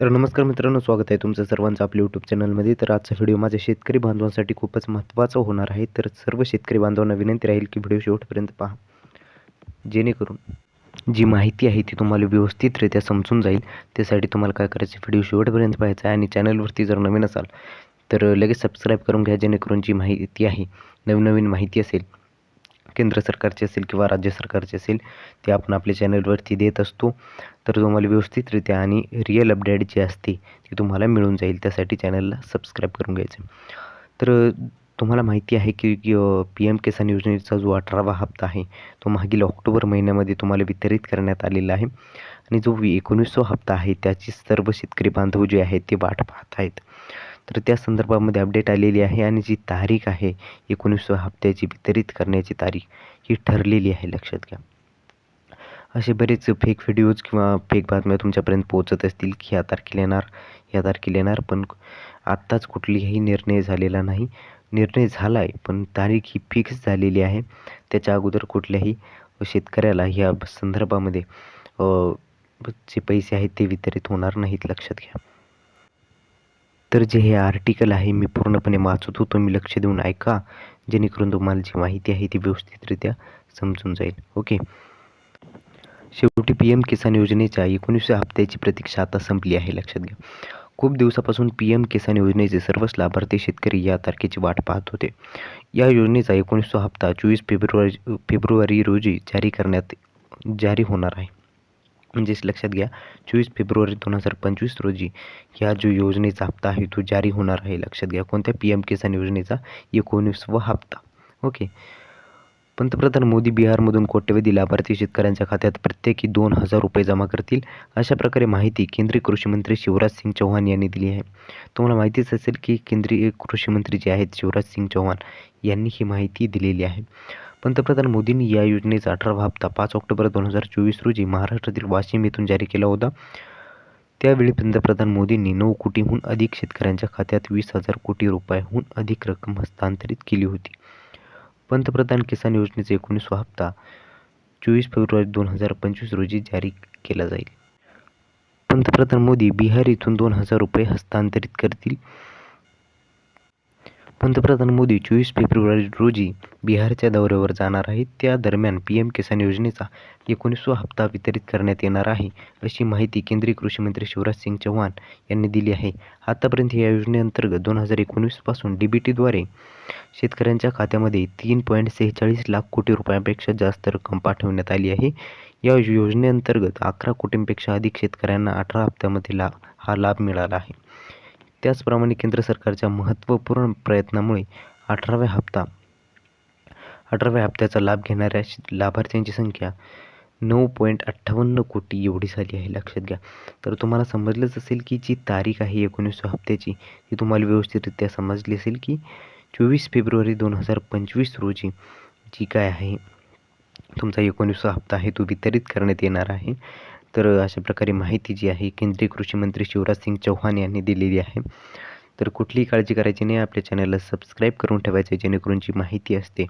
तर नमस्कार मित्रांनो स्वागत आहे तुमचं सर्वांचं आपल्या यूट्यूब चॅनलमध्ये तर आजचा व्हिडिओ माझ्या शेतकरी बांधवांसाठी खूपच महत्त्वाचा होणार आहे. तर सर्व शेतकरी बांधवांना विनंती राहील की व्हिडिओ शेवटपर्यंत पहा. जेणेकरून जी माहिती आहे ती तुम्हाला व्यवस्थितरित्या समजून जाईल. त्यासाठी तुम्हाला काय करायचं व्हिडिओ शेवटपर्यंत पाहायचा आहे. आणि चॅनलवरती जर नवीन असाल तर लगेच सबस्क्राईब करून घ्या. जेणेकरून जी माहिती आहे नवीन नवीन माहिती असेल केंद्र सरकारची असेल किंवा राज्य सरकारची असेल ते आपण आपल्या चॅनलवरती देत असतो. तर तुम्हाला व्यवस्थितरित्या आणि रिअल अपडेट जी असते ती तुम्हाला मिळून जाईल. त्यासाठी चॅनलला सबस्क्राईब करून घ्यायचं. तर तुम्हाला माहिती आहे की पी एम किसान योजनेचा जो अठरावा हप्ता आहे तो मागील ऑक्टोबर महिन्यामध्ये तुम्हाला वितरित करण्यात आलेला आहे. आणि जो एकोणीसवा हप्ता आहे त्याची सर्व शेतकरी बांधव जे आहेत ते वाट पाहत आहेत. तर त्या संदर्भामध्ये अपडेट आलेली आहे आणि जी तारीख आहे एकोणीसव्या हप्त्याची वितरित करण्याची तारीख ही ठरलेली आहे. लक्षात घ्या. असे बरेच फेक व्हिडिओज किंवा फेक बातम्या तुमच्यापर्यंत पोहोचत असतील की ह्या तारखेला येणार ह्या तारखेला येणार पण आत्ताच कुठलीही निर्णय झालेला नाही. निर्णय झाला आहे पण तारीख ही फिक्स झालेली आहे. त्याच्या अगोदर कुठल्याही शेतकऱ्याला ह्या संदर्भामध्ये जे पैसे आहेत ते वितरित होणार नाहीत. लक्षात घ्या. तर जे हे आर्टिकल आहे मी पूर्णपणे वाचत होतो. मी लक्ष देऊन ऐका. जेणेकरून तुम्हाला जी माहिती आहे ती व्यवस्थितरित्या समजून जाईल. ओके शेवटी पी एम किसान योजनेच्या एकोणीसव्या हप्त्याची प्रतीक्षा आता संपली आहे. लक्षात घ्या. खूप दिवसापासून पी एम किसान योजनेचे सर्वच लाभार्थी शेतकरी या तारखेची वाट पाहत होते. या योजनेचा एकोणीसवा हप्ता चोवीस फेब्रुवारी फेब्रुवारी रोजी जारी करण्यात जारी होणार आहे. म्हणजेच लक्षात घ्या चोवीस फेब्रुवारी दोन हजार पंचवीस रोजी ह्या जो योजनेचा हप्ता आहे तो जारी होणार आहे. लक्षात घ्या कोणत्या पी एम किसान योजनेचा एकोणीसवा हप्ता? ओके. पंतप्रधान मोदी बिहारमधून कोट्यवधी लाभार्थी शेतकऱ्यांच्या खात्यात प्रत्येकी दोन हजार रुपये जमा करतील अशा प्रकारे माहिती केंद्रीय कृषी मंत्री शिवराज सिंग चौहान यांनी दिली आहे. तुम्हाला माहितीच असेल की केंद्रीय कृषी मंत्री जे आहेत शिवराज सिंग चौहान यांनी ही माहिती दिलेली आहे. पंतप्रधान मोदींनी या योजनेचा अठरावा हप्ता पाच ऑक्टोबर दोन हजार चोवीस रोजी महाराष्ट्रातील वाशिम येथून जारी केला होता. त्यावेळी पंतप्रधान मोदींनी नऊ कोटीहून अधिक शेतकऱ्यांच्या खात्यात वीस हजार कोटी रुपयाहून अधिक रक्कम हस्तांतरित केली होती. पंतप्रधान किसान योजनेचा एकोणीसवा हप्ता चोवीस फेब्रुवारी दोन हजार पंचवीस रोजी जारी केला जाईल. पंतप्रधान मोदी बिहार येथून दोन हजार रुपये हस्तांतरित करतील. पंतप्रधान मोदी चोवीस फेब्रुवारी रोजी बिहारच्या दौऱ्यावर जाणार आहेत. त्या दरम्यान पी एम किसान योजनेचा एकोणीसवा हप्ता वितरित करण्यात येणार आहे अशी माहिती केंद्रीय कृषी मंत्री शिवराज सिंग चौहान यांनी दिली आहे. आतापर्यंत या योजनेअंतर्गत दोन हजार एकोणीसपासून डी बी टीद्वारे शेतकऱ्यांच्या खात्यामध्ये तीन पॉईंट सेहेचाळीस लाख कोटी रुपयांपेक्षा जास्त रक्कम पाठवण्यात आली आहे. या योजनेअंतर्गत अकरा कोटींपेक्षा अधिक शेतकऱ्यांना अठरा हप्त्यामध्ये ला हा लाभ मिळाला आहे. त्याचप्रमाणे केंद्र सरकारच्या महत्त्वपूर्ण प्रयत्नामुळे अठराव्या हप्ता अठराव्या हप्त्याचा लाभ घेणाऱ्या लाभार्थ्यांची संख्या नऊ पॉईंट अठ्ठावन्न कोटी एवढी झाली आहे. लक्षात घ्या. तर तुम्हाला समजलंच असेल की जी तारीख आहे एकोणीसव्या हप्त्याची ती तुम्हाला व्यवस्थितरित्या समजली असेल की चोवीस फेब्रुवारी दोन हजार पंचवीस रोजी जी काय आहे तुमचा एकोणीसवा हप्ता आहे तो वितरित करण्यात येणार आहे. तर अशा प्रकारे माहिती जी आहे केंद्रीय कृषी मंत्री शिवराज सिंग चौहान यांनी दिलेली आहे. तर कुठलीही काळजी करायची नाही आपल्या चॅनलला सबस्क्राईब करून ठेवायचं जेणेकरून जी माहिती असते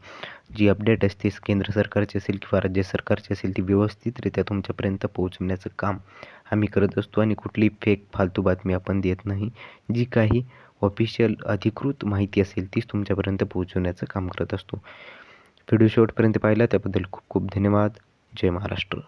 जी अपडेट असते केंद्र सरकारची असेल किंवा राज्य सरकारची असेल ती व्यवस्थितरित्या तुमच्यापर्यंत पोहोचवण्याचं काम आम्ही करत असतो आणि कुठली फेक फालतू बातमी आपण देत नाही. जी काही ऑफिशियल अधिकृत माहिती असेल तीच तुमच्यापर्यंत पोहोचवण्याचं काम करत असतो. व्हिडिओ शेवटपर्यंत पाहिला त्याबद्दल खूप खूप धन्यवाद. जय महाराष्ट्र.